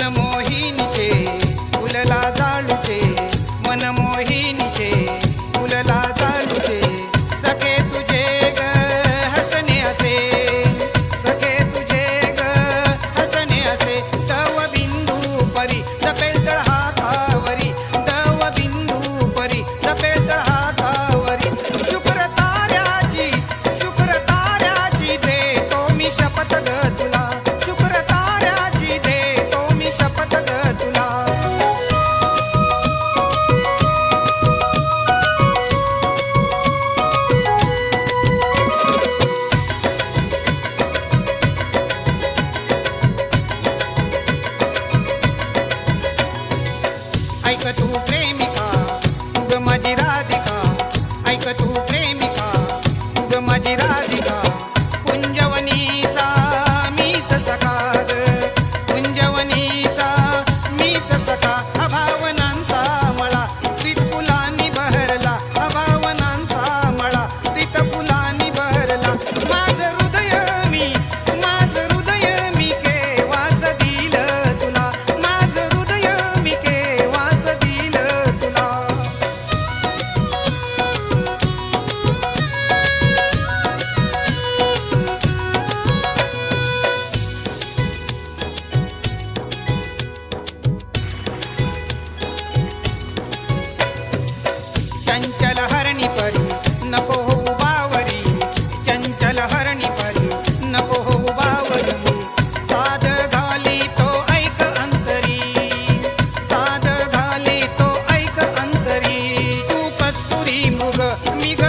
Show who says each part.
Speaker 1: enamoré. माझी राधिका ऐक तू प्रेमिका उग माझी राधिका चंचल हरणी परी नको हो बावरी. चंचल हरणी परी नको हो बावरी. साध घाली तो ऐक अंतरी. साध घाली तो ऐक अंतरी. तू कस्तुरी मुग मिग